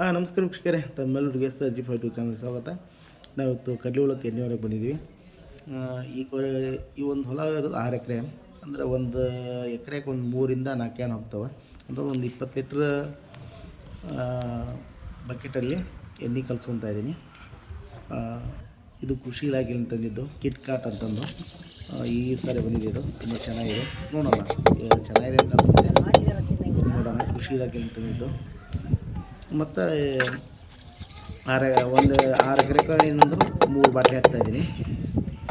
ಹಾಂ ನಮಸ್ಕಾರ ವೀಕ್ಷಕರೇ. ತಮ್ಮೆಲ್ಲರಿಗೆ S G five two channel ಸ್ವಾಗತ. ನಾವಿವತ್ತು ಕಡ್ಲಿವಳಕ್ಕೆ ಎಣ್ಣೆ ಹೊರಗೆ ಬಂದಿದ್ದೀವಿ ಈ ಈ ಒಂದು ಹೊಲ ಇರೋದು ಆರು ಎಕರೆ. ಅಂದರೆ ಒಂದು ಎಕರೆಗೆ ಒಂದು ಮೂರಿಂದ ನಾಲ್ಕು ಕ್ಯಾನ್ ಹೋಗ್ತವೆ. ಅಂದರೆ ಒಂದು ಇಪ್ಪತ್ತು ಲೀಟ್ರ್ ಬಕೆಟಲ್ಲಿ ಎಣ್ಣೆ ಕಲ್ಸ್ಕೊತಾ ಇದ್ದೀನಿ. ಇದು ಕೃಷಿ ಇಲಾಖೆಯಲ್ಲಿ ತಂದಿದ್ದು ಕಿಟ್ ಕಾಟ್ ಅಂತಂದು ಈ ಸಾರಿ ಬಂದಿದ್ದು ತುಂಬ ಚೆನ್ನಾಗಿದೆ. ನೋಡೋಣ. ಚೆನ್ನಾಗಿದೆ ಅಂತ ನೋಡೋಣ. ಕೃಷಿ ಇಲಾಖೆಯಲ್ಲಿ ತಂದಿದ್ದು. ಮತ್ತು ಆರು ಒಂದು ಆರು ಎಕರೆ ಇನ್ನೊಂದು ಮೂರು ಬಾಟಲಿ ಹಾಕ್ತಾಯಿದ್ದೀನಿ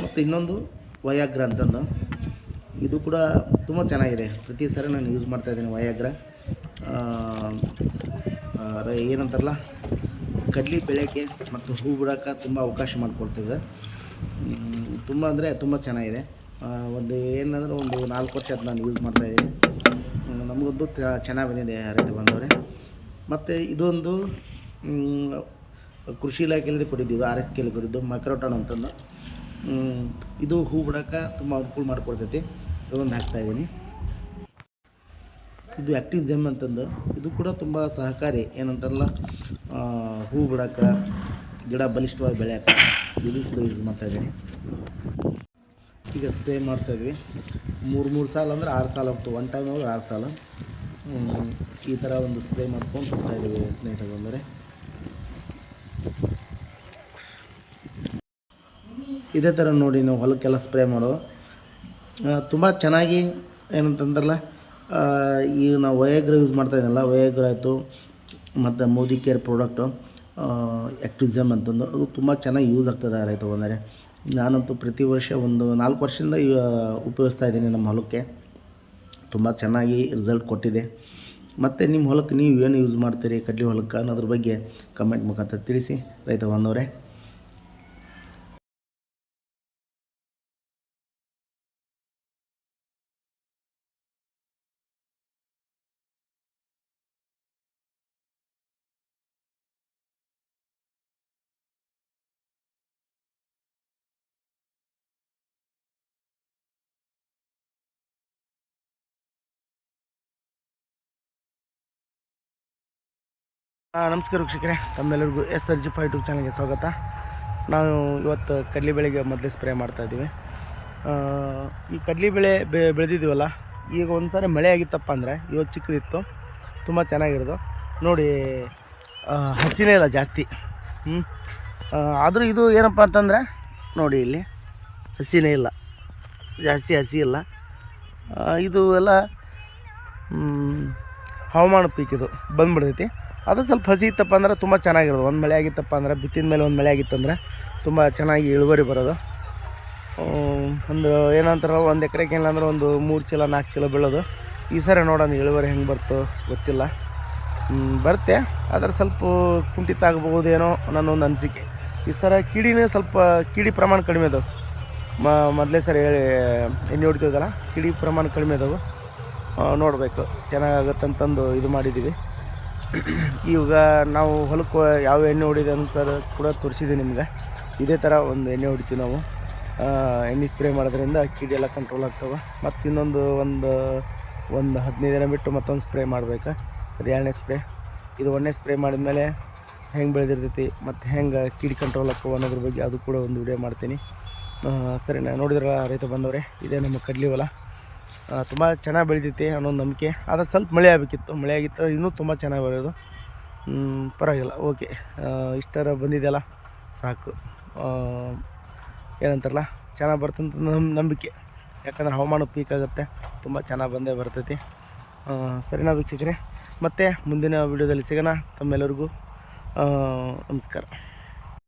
ಮತ್ತು ಇನ್ನೊಂದು ವಯಾಗ್ರ ಅಂತಂದು. ಇದು ಕೂಡ ತುಂಬ ಚೆನ್ನಾಗಿದೆ. ಪ್ರತಿ ಸಾರಿ ನಾನು ಯೂಸ್ ಮಾಡ್ತಾಯಿದ್ದೀನಿ ವಯಾಗ್ರ. ಆ, ಆ, ರ- ಏನಂತಾರಲ್ಲ ಕಡ್ಲಿ ಬೆಳೆಯೋಕ್ಕೆ ಮತ್ತು ಹೂ ಬಿಡೋಕೆ ತುಂಬ ಅವಕಾಶ ಮಾಡಿಕೊಡ್ತಿದೆ. ತುಂಬ ಅಂದರೆ ತುಂಬ ಚೆನ್ನಾಗಿದೆ. ಒಂದು ಏನಂದ್ರೆ ಒಂದು ನಾಲ್ಕು ವರ್ಷ ಅದು ನಾನು ಯೂಸ್ ಮಾಡ್ತಾಯಿದ್ದೀನಿ ನಮಗಂತೂ ಚೆನ್ನಾಗಿ ಬಂದಿದೆ ರೈತ ಬಂದವರೇ. ಮತ್ತು ಇದೊಂದು ಕೃಷಿ ಇಲಾಖೆಯಲ್ಲಿ ಕೊಟ್ಟಿದ್ದು ಆರ್ ಎಸ್ ಕೆಲ್ಲಿ ಕೊಟ್ಟಿದ್ದು ಮೈಕ್ರೋಟಾನ್ ಅಂತಂದು. ಇದು ಹೂ ಬಿಡೋಕೆ ತುಂಬ ಅನುಕೂಲ ಮಾಡಿಕೊಡ್ತೈತಿ. ಇದೊಂದು ಹಾಕ್ತಾಯಿದ್ದೀನಿ ಇದು ಆ್ಯಕ್ಟಿವ್ ಜಮ್ ಅಂತಂದು. ಇದು ಕೂಡ ತುಂಬ ಸಹಕಾರಿ. ಏನಂತಾರಲ್ಲ ಹೂ ಬಿಡೋಕೆ, ಗಿಡ ಬಲಿಷ್ಠವಾಗಿ ಬೆಳೆಯೋಕೆ. ಇದು ಕೂಡ ಯೂಸ್ ಮಾಡ್ತಾಯಿದ್ದೀನಿ ಈಗ ಸ್ಪ್ರೇ ಮಾಡ್ತಾಯಿದ್ವಿ ಮೂರು ಮೂರು ಸಾಲ ಅಂದರೆ ಆರು ಸಾಲ ಹೋಗ್ತು ಒನ್ ಟೈಮ್ ಹೋದ್ರೆ ಆರು ಸಾಲ. ಈ ಥರ ಒಂದು ಸ್ಪ್ರೇ ಮಾಡ್ಕೊಂಡು ಹೋಗ್ತಾಯಿದ್ದೀವಿ ಸ್ನೇಹಿತರು ಬಂದರೆ. ಇದೇ ಥರ ನೋಡಿ ನಾವು ಹೊಲಕ್ಕೆಲ್ಲ ಸ್ಪ್ರೇ ಮಾಡೋ. ತುಂಬ ಚೆನ್ನಾಗಿ ಏನಂತಂದ್ರಲ್ಲ ಈ ನಾವು ವಯಾಗ್ರ ಯೂಸ್ ಮಾಡ್ತಾ ಇದ್ದೀನಲ್ಲ ವಯಾಗ್ರ ಆಯಿತು, ಮತ್ತು ಮೋದಿ ಕೇರ್ ಪ್ರಾಡಕ್ಟು ಆ್ಯಕ್ಟಿಸಮ್ ಅಂತಂದು, ಅದು ತುಂಬ ಚೆನ್ನಾಗಿ ಯೂಸ್ ಆಗ್ತದೆ ರೈತ ಬಂದರೆ. ನಾನಂತೂ ಪ್ರತಿ ವರ್ಷ ಒಂದು ನಾಲ್ಕು ವರ್ಷದಿಂದ ಉಪಯೋಗಿಸ್ತಾ ಇದ್ದೀನಿ ನಮ್ಮ ಹೊಲಕ್ಕೆ. ತುಂಬ ಚೆನ್ನಾಗಿ ರಿಸಲ್ಟ್ ಕೊಟ್ಟಿದೆ. ಮತ್ತು ನಿಮ್ಮ ಹೊಲಕ್ಕೆ ನೀವು ಏನು ಯೂಸ್ ಮಾಡ್ತೀರಿ, ಕಡ್ಲೆ ಹೊಲಕ್ಕೆ ಅನ್ನೋದ್ರ ಬಗ್ಗೆ ಕಮೆಂಟ್ ಮುಖಾಂತರ ತಿಳಿಸಿ. ರೈತ ಬಂದವರೇ ನಮಸ್ಕಾರ ವೀಕ್ಷಕರೇ. ತಮ್ಮೆಲ್ಲರಿಗೂ S R G five two ಚಾನಲ್ಗೆ ಸ್ವಾಗತ. ನಾವು ಇವತ್ತು ಕಡಲೆ ಬೆಳೆಗೆ ಮೊದಲೇ ಸ್ಪ್ರೇ ಮಾಡ್ತಾಯಿದ್ದೀವಿ ಈ ಕಡಲೆ ಬೆಳೆ ಬೆ, ಬೆಳೆದಿದ್ದೀವಲ್ಲ, ಈಗ ಒಂದು ಸಾರಿ ಮಳೆ ಆಗಿತ್ತಪ್ಪ ಅಂದರೆ ಇವತ್ತು ಚಿಕ್ಕದಿತ್ತು, ತುಂಬ ಚೆನ್ನಾಗಿರೋದು. ನೋಡಿ ಹಸಿನೇ ಇಲ್ಲ ಜಾಸ್ತಿ. ಹ್ಞೂ ಆದರೂ ಇದು ಏನಪ್ಪ ಅಂತಂದರೆ, ನೋಡಿ ಇಲ್ಲಿ, ಹಸಿನೇ ಇಲ್ಲ. ಜಾಸ್ತಿ ಹಸಿ ಇಲ್ಲ. ಇದು ಎಲ್ಲ ಹವಾಮಾನ ಪೀಕ್ ಇದು ಬಂದ್ಬಿಡ್ತೈತಿ. ಅದು ಸ್ವಲ್ಪ ಹಸಿ ಇತ್ತಪ್ಪ ಅಂದ್ರೆ ತುಂಬ ಚೆನ್ನಾಗಿರೋದು. ಒಂದು ಮಳೆ ಆಗಿತ್ತಪ್ಪ ಅಂದ್ರೆ, ಬಿತ್ತಿದ ಮೇಲೆ ಒಂದು ಮಳೆ ಆಗಿತ್ತಂದ್ರೆ ತುಂಬ ಚೆನ್ನಾಗಿ ಇಳುವರಿ ಬರೋದು. ಒಂದು ಏನಂತಾರ, ಒಂದು ಎಕರೆಗೆ ಏನಿಲ್ಲ ಒಂದು ಮೂರು ಚೀಲ, ನಾಲ್ಕು ಚೀಲ ಬೀಳೋದು. ಈ ಸರಿ ನೋಡೋಣ, ಇಳುವರಿ ಹೆಂಗೆ ಬರ್ತೋ ಗೊತ್ತಿಲ್ಲ. ಬರುತ್ತೆ. ಆದರೆ ಸ್ವಲ್ಪ ಕುಂಠಿತ ಆಗ್ಬೋದೇನೋ ನನ್ನ ಒಂದು ಅನಿಸಿಕೆ. ಈ ಸರ ಕಿಡಿನೇ ಸ್ವಲ್ಪ, ಕಿಡಿ ಪ್ರಮಾಣ ಕಡಿಮೆ ಅದಾವೆ. ಮೊದಲೇ ಸರಿ ಹೇಳಿ, ಎಣ್ಣೆ ಹೊಡಿತೀವಲ್ಲ ಕಿಡಿ ಪ್ರಮಾಣ ಕಡಿಮೆ ಅದಾವೆ. ನೋಡಬೇಕು, ಚೆನ್ನಾಗಾಗತ್ತಂತಂದು ಇದು ಮಾಡಿದ್ದೀವಿ. ಈಗ ನಾವು ಹೊಲಕ್ಕೆ ಯಾವ ಎಣ್ಣೆ ಹೊಡಿದೆ ಸರ್ ಕೂಡ ತೋರಿಸಿದೆ ನಿಮ್ಗೆ. ಇದೇ ಥರ ಒಂದು ಎಣ್ಣೆ ಹೊಡಿತೀವಿ ನಾವು. ಎಣ್ಣೆ ಸ್ಪ್ರೇ ಮಾಡೋದ್ರಿಂದ ಕೀಡಿ ಎಲ್ಲ ಕಂಟ್ರೋಲ್ ಆಗ್ತವೆ. ಮತ್ತು ಇನ್ನೊಂದು ಒಂದು ಒಂದು ಹದಿನೈದು ದಿನ ಬಿಟ್ಟು ಮತ್ತೊಂದು ಸ್ಪ್ರೇ ಮಾಡಬೇಕು. ಅದು ಎರಡನೇ ಸ್ಪ್ರೇ ಇದು ಒಂದನೇ ಸ್ಪ್ರೇ ಮಾಡಿದ್ಮೇಲೆ ಹೆಂಗೆ ಬೆಳೆದಿರ್ತೈತಿ ಮತ್ತು ಹೆಂಗೆ ಕೀಡಿ ಕಂಟ್ರೋಲ್ ಆಗ್ತವೆ ಅನ್ನೋದ್ರ ಬಗ್ಗೆ ಅದು ಕೂಡ ಒಂದು ವಿಡಿಯೋ ಮಾಡ್ತೀನಿ. ಸರಿ ನಾನು ನೋಡಿದ್ರೆ ರೈತ ಬಂದವರೇ? ಇದೇ ನಮ್ಮ ಕಡ್ಲಿ ಹೊಲ. ತುಂಬ ಚೆನ್ನಾಗಿ ಬೆಳಿತೈತಿ ಅನ್ನೋ ನಂಬಿಕೆ. ಆದರೆ ಸ್ವಲ್ಪ ಮಳೆ ಆಗಬೇಕಿತ್ತು. ಮಳೆ ಆಗಿತ್ತು, ಇನ್ನೂ ತುಂಬ ಚೆನ್ನಾಗಿ ಬರೋದು ಪರವಾಗಿಲ್ಲ. ಓಕೆ ಇಷ್ಟರ ಬಂದಿದೆಯಲ್ಲ? ಸಾಕು. ಏನಂತಾರಲ್ಲ? ಚೆನ್ನಾಗಿ ಬರ್ತಂತ ನಮ್ಮ ನಂಬಿಕೆ. ಯಾಕಂದ್ರೆ ಹವಾಮಾನ ಪೀಕ್ ಆಗುತ್ತೆ. ತುಂಬ ಚೆನ್ನಾಗಿ ಬಂದೇ ಬರ್ತೈತಿ. ಸರಿನಾ ವೀಕ್ಷಕರೇ, ಮತ್ತು ಮುಂದಿನ ವೀಡಿಯೋದಲ್ಲಿ ಸಿಗೋಣ. ತಮ್ಮೆಲ್ಲರಿಗೂ ನಮಸ್ಕಾರ.